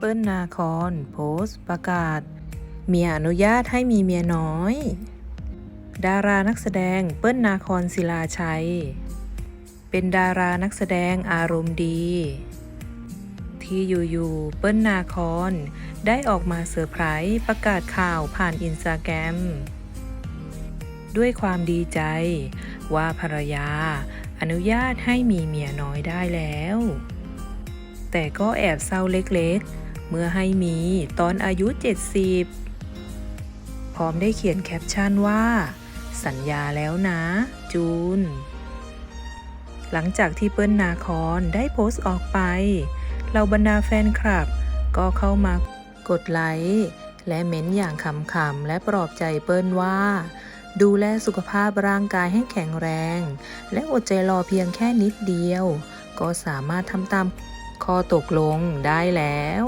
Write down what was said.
เปิ้ลนาคอนโพสต์ประกาศ เมียอนุญาตให้มีเมียน้อย ดารานักแสดงเปิ้ลนาคอนศิลาชัย เป็นดารานักแสดงอารมณ์ดี ที่อยู่ๆเปิ้ลนาคอนได้ออกมาเซอร์ไพรส์ประกาศข่าวผ่านอินสตาแกรมด้วยความดีใจ ว่าภรรยา อนุญาตให้มีเมียน้อยได้แล้ว แต่ก็แอบเศร้าเล็กๆ เมื่อให้มีตอนอายุ 70 พร้อมได้เขียนแคปชั่นว่า สัญญาแล้วนะ จูน หลังจากที่เปิ้ลนาคอนได้โพสต์ออกไปเหล่าบรรดาแฟนคลับ ก็เข้ามากดไลค์และเม้นอย่างขำๆและปลอบใจเปิ้ลว่า ดูแลสุขภาพร่างกายให้แข็งแรง และอดใจรอเพียงแค่นิดเดียว ก็สามารถทำตาม ข้อตกลงได้แล้ว